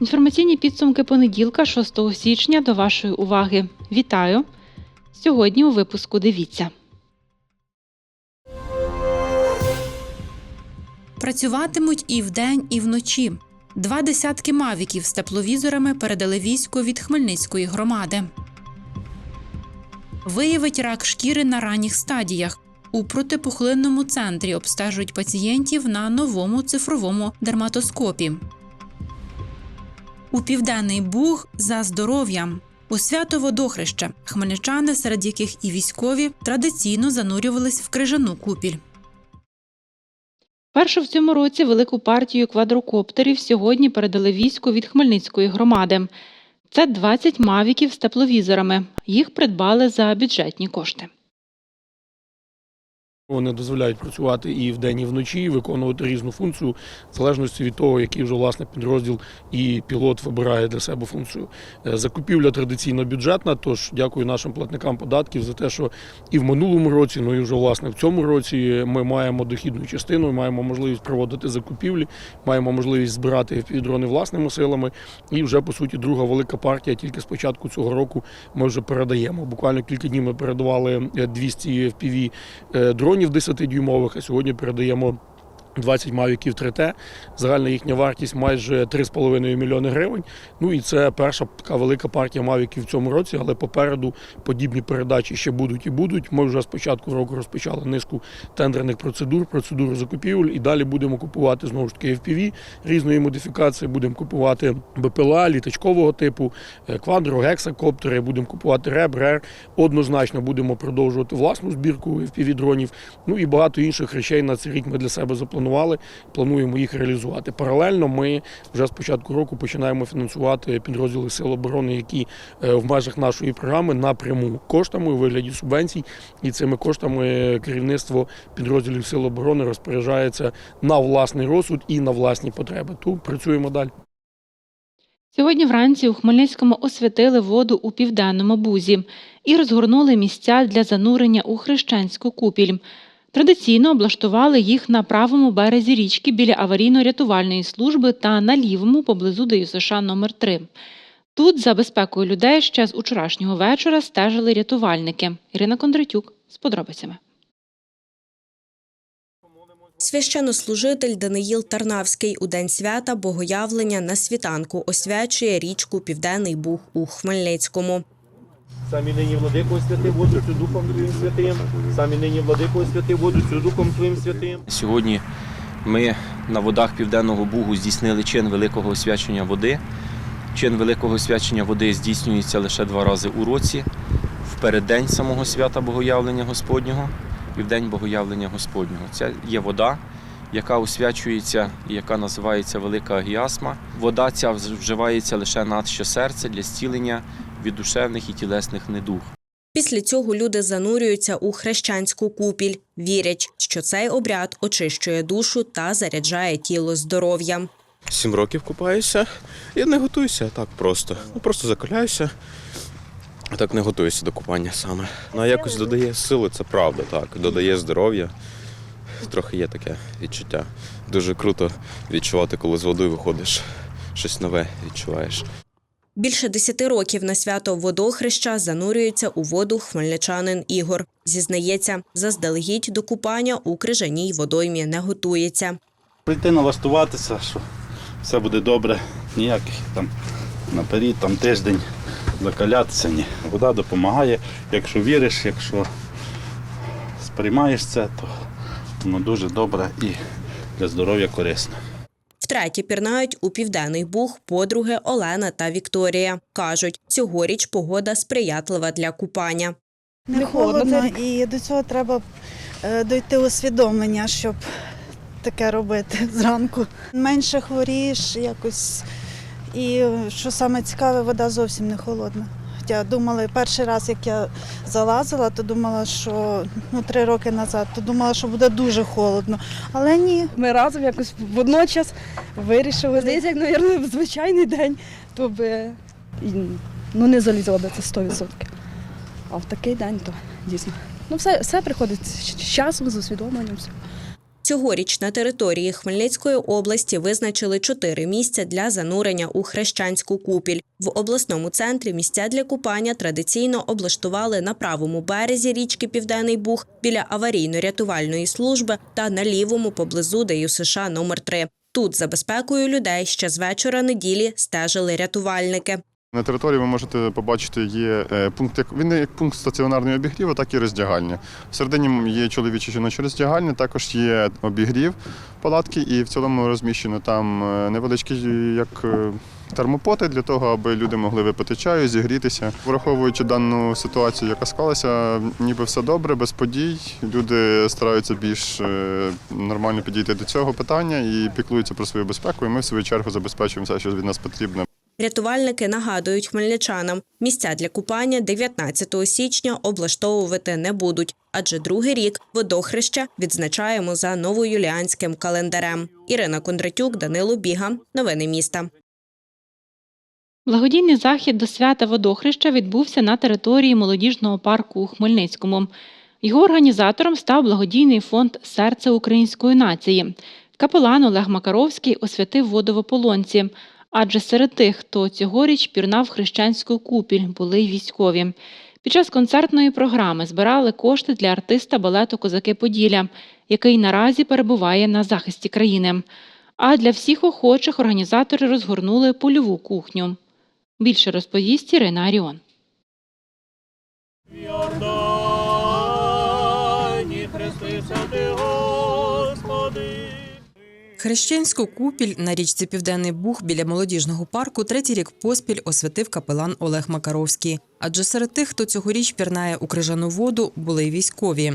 Інформаційні підсумки понеділка, 6 січня, до вашої уваги. Вітаю! Сьогодні у випуску дивіться. Працюватимуть і вдень, і вночі. Два десятки мавіків з тепловізорами передали війську від Хмельницької громади. Виявить рак шкіри на ранніх стадіях. У протипухлинному центрі обстежують пацієнтів на новому цифровому дерматоскопі. У південний Буг за здоров'ям. У свято водохреща хмельничани, серед яких і військові, традиційно занурювались в крижану купіль. Першу в цьому році велику партію квадрокоптерів сьогодні передали війську від Хмельницької громади. Це 20 мавіків з тепловізорами. Їх придбали за бюджетні кошти. Вони дозволяють працювати і вдень, і вночі, виконувати різну функцію, в залежності від того, який вже власне підрозділ і пілот вибирає для себе функцію. Е, Закупівля традиційно бюджетна. Тож дякую нашим платникам податків за те, що і в минулому році, ну і вже власне в цьому році ми маємо дохідну частину, маємо можливість проводити закупівлі, маємо можливість збирати дрони власними силами. І вже по суті друга велика партія. Тільки з початку цього року ми вже передаємо. Буквально кілька днів ми передавали е, 200 FPV е, дронів 10-дюймових, а сьогодні передаємо 20 мавіків 3T. Загальна їхня вартість майже 3,5 мільйони гривень. Ну і це перша така велика партія мавіків в цьому році, але попереду подібні передачі ще будуть і будуть. Ми вже з початку року розпочали низку тендерних процедур, процедур закупівель, і далі будемо купувати знову ж таки FPV різної модифікації. Будемо купувати БПЛА літачкового типу, е, квадро, гексакоптери, будемо купувати РЕБ, РЕР. Однозначно будемо продовжувати власну збірку FPV дронів. Ну і багато інших речей на цей рік ми для себе запланували. Плануємо їх реалізувати. Паралельно ми вже з початку року починаємо фінансувати підрозділи Сил оборони, які е, в межах нашої програми напряму коштами у вигляді субвенцій. І цими коштами керівництво підрозділів Сил оборони розпоряджається на власний розсуд і на власні потреби. Тут працюємо далі. Сьогодні вранці у Хмельницькому освятили воду у південному бузі і розгорнули місця для занурення у хрещенську купіль. Традиційно облаштували їх на правому березі річки біля аварійно-рятувальної служби та на лівому поблизу ДЮСШ номер 3 Тут за безпекою людей ще з учорашнього вечора стежили рятувальники. Ірина Кондратюк з подробицями. Священнослужитель Даниїл Тарнавський у день свята Богоявлення на світанку освячує річку Південний Буг у Хмельницькому. Самі нині владико святи воду цю Духом Твоїм святим. Самі нині владико святи воду цю Духом Твоїм святим. Сьогодні ми на водах Південного Бугу здійснили чин великого освячення води. Чин великого освячення води здійснюється лише два рази у році, в переддень самого свята Богоявлення Господнього і в день Богоявлення Господнього. Це є вода, яка освячується і яка називається Велика Агіасма. Вода ця вживається лише на ще серце для зцілення від душевних і тілесних недуг. Після цього люди занурюються у хрещанську купіль, вірять, що цей обряд очищує душу та заряджає тіло здоров'ям. Сім років купаюся і не готуюся так просто. Ну просто закаляюся. А так не готуюся до купання саме. Ну, а якось додає сили, це правда, так. Додає здоров'я. Трохи є таке відчуття. Дуже круто відчувати, коли з водою виходиш. Щось нове відчуваєш. Більше десяти років на свято водохреща занурюється у воду хмельничанин Ігор. Зізнається, заздалегідь до купання у крижаній водоймі не готується. прийти налаштуватися, що все буде добре, ніяких там наперед, там тиждень закалятися. Ні. Вода допомагає. Якщо віриш, якщо сприймаєш це, то воно дуже добре і для здоров'я корисно. Втретє пірнають у південний буг подруги Олена та Вікторія. Кажуть, цьогоріч погода сприятлива для купання. Не холодно, і до цього треба е, дойти усвідомлення, щоб таке робити зранку. Менше хворієш якось. І що саме цікаве, вода зовсім не холодна. Життя. Думали, перший раз, як я залазила, то думала, що ну, три роки назад, то думала, що буде дуже холодно. Але ні, Ми разом якось водночас вирішили. Здається, як, мабуть, в звичайний день, то би ну, не залізла би це 100%. А в такий день то дійсно. Ну, все, все приходить з часом, з усвідомленням. Цьогоріч на території Хмельницької області визначили чотири місця для занурення у хрещанську купіль. В обласному центрі місця для купання традиційно облаштували на правому березі річки Південний Буг біля аварійно-рятувальної служби та на лівому поблизу ДЮСШ номер 3 Тут за безпекою людей ще з вечора неділі стежили рятувальники. На території ви можете побачити, є е, пункт, як він як пункт стаціонарної обігріву, так і роздягальня. Всередині є чоловічі жіночі роздягальні, також є обігрів палатки, і в цілому розміщено там е, невеличкі як е, термопоти для того, аби люди могли випити чаю, зігрітися. Враховуючи дану ситуацію, яка склалася, ніби все добре, без подій. Люди стараються більш нормально підійти до цього питання і піклуються про свою безпеку. І ми в свою чергу забезпечуємо все, що від нас потрібно. Рятувальники нагадують хмельничанам, місця для купання 19 січня облаштовувати не будуть, адже другий рік водохреща відзначаємо за новоюліанським календарем. Ірина Кондратюк, Данило Біга. Новини міста. Благодійний захід до свята водохреща відбувся на території молодіжного парку у Хмельницькому. Його організатором став благодійний фонд Серце української нації. Капелан Олег Макаровський освятив воду в ополонці, адже серед тих, хто цьогоріч пірнав хрещенську купіль, були й військові. Під час концертної програми збирали кошти для артиста балету Козаки Поділля, який наразі перебуває на захисті країни. А для всіх охочих організатори розгорнули польову кухню. Більше розповість Ірина Аріон. Хрещенську купіль на річці Південний Буг біля молодіжного парку третій рік поспіль освятив капелан Олег Макаровський. Адже серед тих, хто цьогоріч пірнає у крижану воду, були й військові.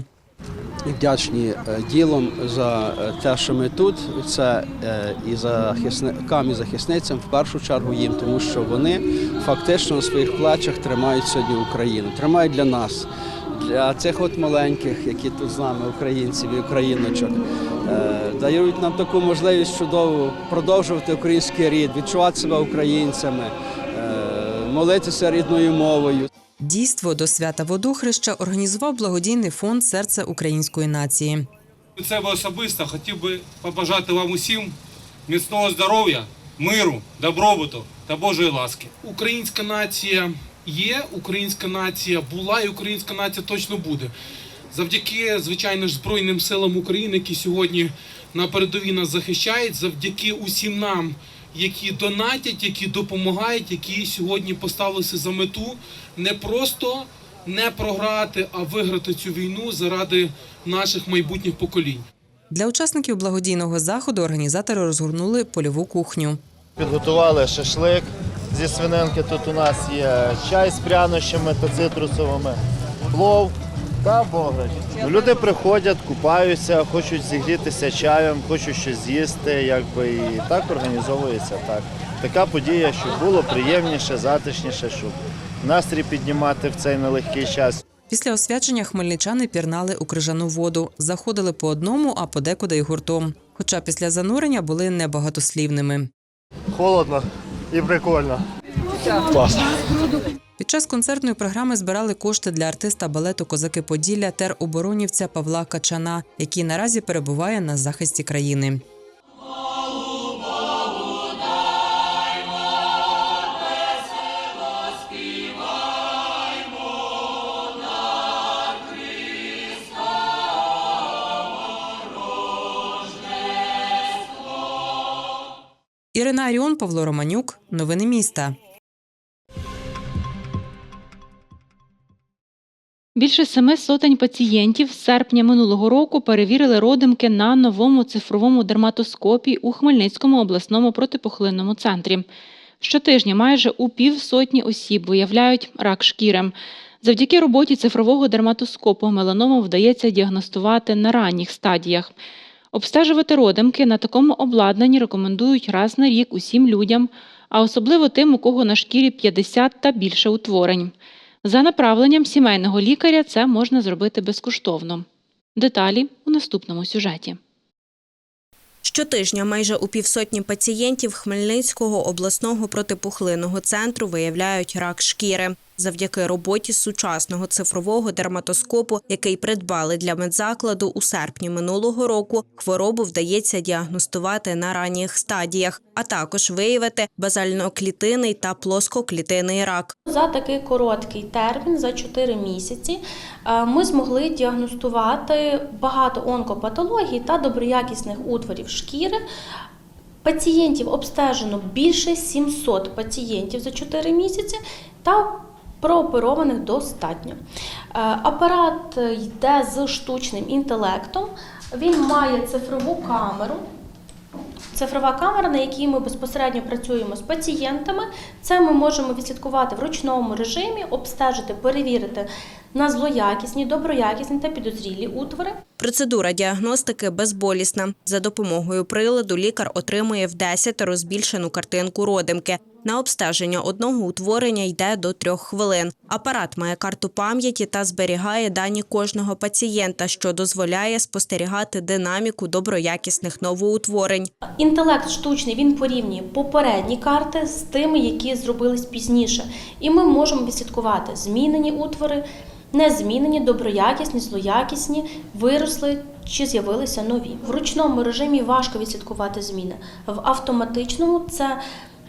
вдячні е, ділом за е, те, що ми тут. Це е, і захисникам, і захисницям в першу чергу їм, тому що вони фактично на своїх плечах тримають сьогодні Україну, тримають для нас, для цих от маленьких, які тут з нами, українців і україночок. е, Дають нам таку можливість чудову продовжувати український рід, відчувати себе українцями, е, молитися рідною мовою. Дійство до свята водохреща організував благодійний фонд Серце української нації. Від себе особисто хотів би побажати вам усім міцного здоров'я, миру, добробуту та Божої ласки. Українська нація є, українська нація була і українська нація точно буде. Завдяки, звичайно ж, Збройним силам України, які сьогодні на передовій нас захищають, завдяки усім нам, які донатять, які допомагають, які сьогодні поставилися за мету не просто не програти, а виграти цю війну заради наших майбутніх поколінь. Для учасників благодійного заходу організатори розгорнули польову кухню. Підготували шашлик зі свининки. Тут у нас є чай з прянощами та цитрусовими, плов та бограч. Ну, Люди приходять, купаються, хочуть зігрітися чаєм, хочуть щось з'їсти, якби і так організовується так. Така подія, щоб було приємніше, затишніше, щоб настрій піднімати в цей нелегкий час. Після освячення хмельничани пірнали у крижану воду, заходили по одному, а подекуди й гуртом. Хоча після занурення були небагатослівними. Холодно і прикольно. Під час концертної програми збирали кошти для артиста балету Козаки Поділля тероборонівця Павла Качана, який наразі перебуває на захисті країни. Ірина Аріон, Павло Романюк. Новини міста. Більше семи сотень пацієнтів з серпня минулого року перевірили родимки на новому цифровому дерматоскопі у Хмельницькому обласному протипухлинному центрі. Щотижня майже у півсотні осіб виявляють рак шкіри. Завдяки роботі цифрового дерматоскопу меланому вдається діагностувати на ранніх стадіях. Обстежувати родимки на такому обладнанні рекомендують раз на рік усім людям, а особливо тим, у кого на шкірі 50 та більше утворень. За направленням сімейного лікаря це можна зробити безкоштовно. Деталі у наступному сюжеті. Щотижня майже у півсотні пацієнтів Хмельницького обласного протипухлинного центру виявляють рак шкіри. Завдяки роботі сучасного цифрового дерматоскопу, який придбали для медзакладу у серпні минулого року, хворобу вдається діагностувати на ранніх стадіях, а також виявити базальноклітинний та плоскоклітинний рак. За такий короткий термін, за 4 місяці, е, ми змогли діагностувати багато онкопатологій та доброякісних утворів шкіри. Пацієнтів обстежено більше 700 пацієнтів за 4 місяці та прооперованих достатньо. Е, Апарат йде з штучним інтелектом. Він має цифрову камеру. Цифрова камера, на якій ми безпосередньо працюємо з пацієнтами. Це ми можемо відслідкувати в ручному режимі, обстежити, перевірити на злоякісні, доброякісні та підозрілі утвори. Процедура діагностики безболісна. За допомогою приладу лікар отримує в 10 збільшену картинку родимки. На обстеження одного утворення йде до трьох хвилин. Апарат має карту пам'яті та зберігає дані кожного пацієнта, що дозволяє спостерігати динаміку доброякісних новоутворень. Інтелект штучний він порівнює попередні карти з тими, які зробились пізніше. І ми можемо відслідкувати змінені утвори, незмінені, доброякісні, злоякісні, виросли чи з'явилися нові. В ручному режимі важко відслідкувати зміни. В автоматичному це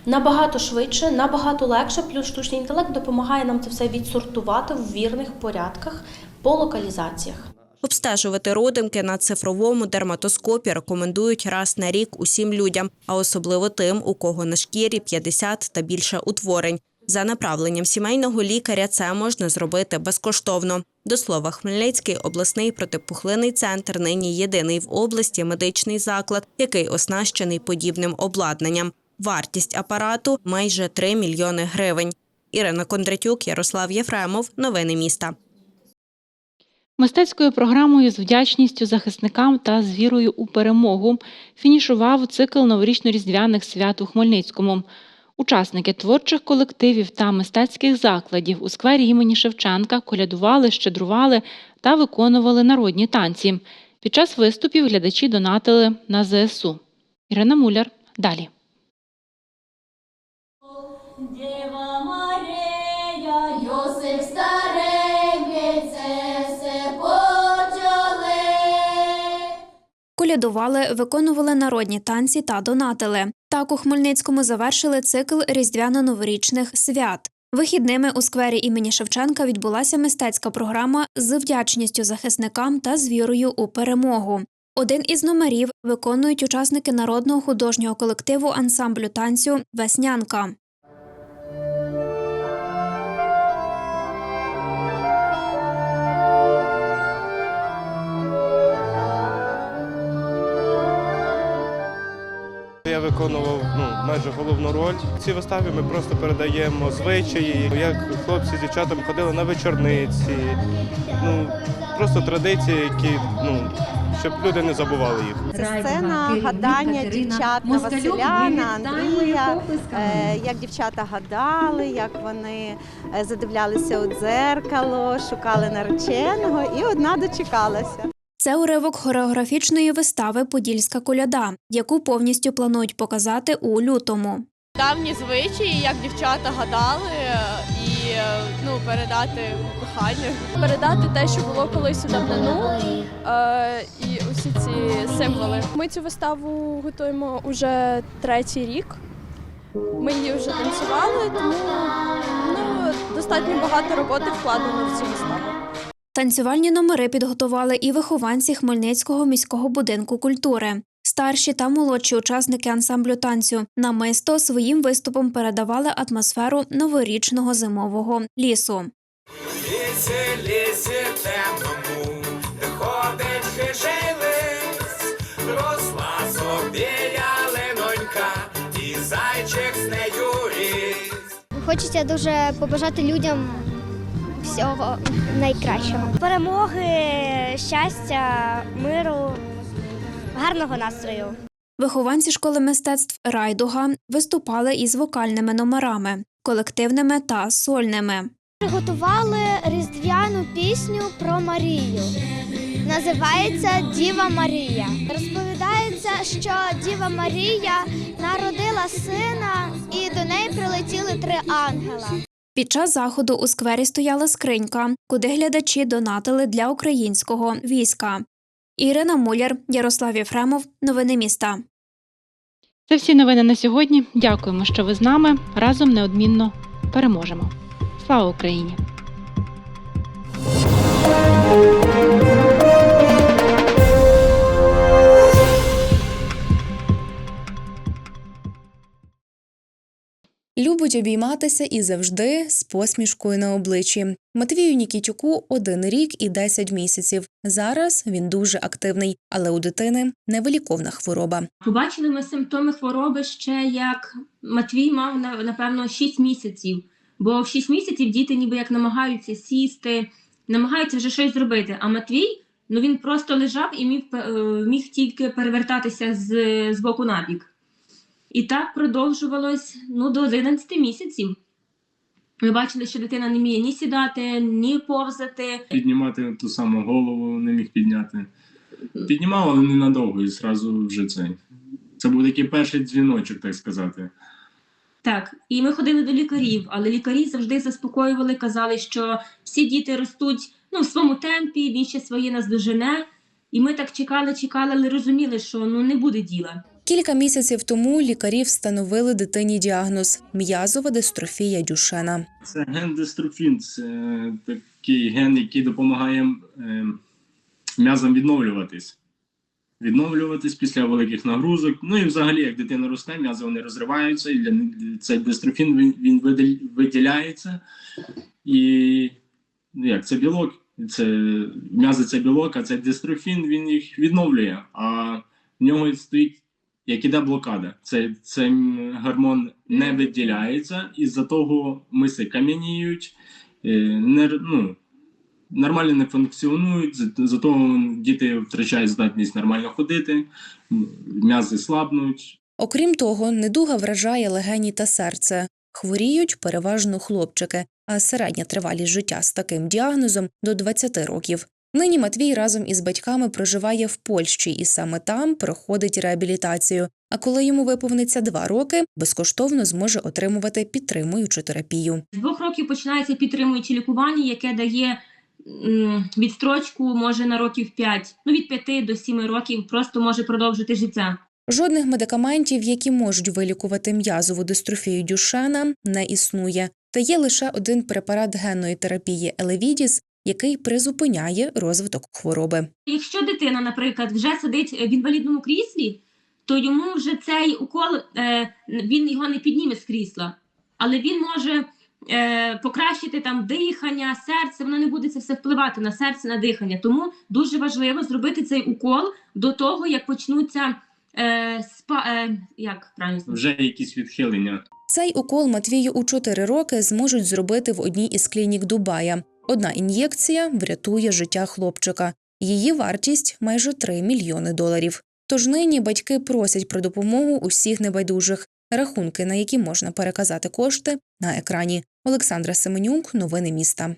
набагато швидше, набагато легше, плюс штучний інтелект допомагає нам це все відсортувати в вірних порядках по локалізаціях. Обстежувати родимки на цифровому дерматоскопі рекомендують раз на рік усім людям, а особливо тим, у кого на шкірі 50 та більше утворень. За направленням сімейного лікаря це можна зробити безкоштовно. До слова, Хмельницький обласний протипухлинний центр нині єдиний в області медичний заклад, який оснащений подібним обладнанням. Вартість апарату майже 3 мільйони гривень. Ірина Кондратюк, Ярослав Єфремов. Новини міста. Мистецькою програмою з вдячністю захисникам та з вірою у перемогу фінішував цикл новорічно-різдвяних свят у Хмельницькому. Учасники творчих колективів та мистецьких закладів у сквері імені Шевченка колядували, щедрували та виконували народні танці. Під час виступів глядачі донатили на ЗСУ. Ірина Муляр далі. Діва Марія, Йосип старенький, це все почали. Колядували, виконували народні танці та донатили. Так у Хмельницькому завершили цикл різдвяно-новорічних свят. Вихідними у сквері імені Шевченка відбулася мистецька програма з вдячністю захисникам та з вірою у перемогу. Один із номерів виконують учасники народного художнього колективу ансамблю танцю Веснянка. Виконував ну, майже головну роль. В цій виставі ми просто передаємо звичаї, як хлопці з дівчатами ходили на вечорниці. Ну, просто традиції, які ну, щоб люди не забували їх. Це сцена гадання дівчат на Василя, на Андрія, е, як дівчата гадали, як вони е, задивлялися у дзеркало, шукали нареченого, і одна дочекалася. Це уривок хореографічної вистави Подільська коляда, яку повністю планують показати у лютому. Давні звичаї, як дівчата гадали, е, і е, ну, передати кохання. Передати те, що було колись у давнину, е, і усі ці символи. Ми цю виставу готуємо уже третій рік. Ми її вже танцювали, тому ну, достатньо багато роботи вкладено в цю виставу. Танцювальні номери підготували і вихованці Хмельницького міського будинку культури. Старші та молодші учасники ансамблю танцю намисто своїм виступом передавали атмосферу новорічного зимового лісу. Лісі, лісі темному, де ходить хижий лис, росла собі ялинонька, і зайчик з нею ріс. Хочеться дуже побажати людям всього найкращого. Перемоги, щастя, миру, гарного настрою. Вихованці школи мистецтв Райдуга виступали із вокальними номерами, колективними та сольними. Приготували різдвяну пісню про Марію. Називається Діва Марія. Розповідається, що Діва Марія народила сина, і до неї прилетіли три ангела. Під час заходу у сквері стояла скринька, куди глядачі донатили для українського війська. Ірина Муляр, Ярослав Єфремов. Новини міста. Це всі новини на сьогодні. Дякуємо, що ви з нами. Разом неодмінно переможемо. Слава Україні! Любить обійматися і завжди з посмішкою на обличчі. Матвію Нікітюку один рік і 10 місяців. Зараз він дуже активний, але у дитини невиліковна хвороба. Побачили ми симптоми хвороби ще як Матвій мав на- напевно 6 місяців. Бо в 6 місяців діти ніби як намагаються сісти, намагаються вже щось зробити. А Матвій ну він просто лежав і міг, е, міг тільки перевертатися з, з боку на бік. І так продовжувалось ну, до 11 місяців. Ми бачили, що дитина не вміє ні сідати, ні повзати. Піднімати ту саму голову не міг підняти. Піднімав, але ненадовго і зразу вже цей. Це був такий перший дзвіночок, так сказати. Так, і ми ходили до лікарів, але лікарі завжди заспокоювали, казали, що всі діти ростуть ну, в своєму темпі, він ще своє наздожене. І ми так чекали, чекали, але розуміли, що ну не буде діла. Кілька місяців тому лікарі встановили дитині діагноз м'язова дистрофія Дюшена. Це ген дистрофін, це такий ген, який допомагає е, м'язам відновлюватись. Відновлюватись після великих нагрузок. Ну і взагалі, як дитина росте, м'язи вони розриваються, і для цей дистрофін він, він виділяється. І ну, як це білок, це м'язи це білок, а цей дистрофін він їх відновлює. А в нього стоїть як іде блокада. Це, цей гормон не виділяється, і за того миси кам'яніють, е, не, ну, нормально не функціонують, за того діти втрачають здатність нормально ходити, м'язи слабнуть, Окрім того, недуга вражає легені та серце. Хворіють переважно хлопчики, а середня тривалість життя з таким діагнозом до 20 років. Нині Матвій разом із батьками проживає в Польщі і саме там проходить реабілітацію. А коли йому виповниться два роки, безкоштовно зможе отримувати підтримуючу терапію. З двох років починається підтримуюче лікування, яке дає відстрочку, може на років 5, ну від 5 до 7 років просто може продовжити життя. Жодних медикаментів, які можуть вилікувати м'язову дистрофію Дюшена, не існує. Та є лише один препарат генної терапії Елевідіс, який призупиняє розвиток хвороби. Якщо дитина, наприклад, вже сидить в інвалідному кріслі, то йому вже цей укол е, він його не підніме з крісла, але він може е, покращити там дихання, серце, воно не буде це все впливати на серце, на дихання. Тому дуже важливо зробити цей укол до того, як почнуться е, спа, е, як правильно вже якісь відхилення. Цей укол Матвію у 4 роки зможуть зробити в одній із клінік Дубая. Одна ін'єкція врятує життя хлопчика. Її вартість майже 3 мільйони доларів. Тож нині батьки просять про допомогу усіх небайдужих. Рахунки, на які можна переказати кошти, на екрані. Олександра Семенюк, новини міста.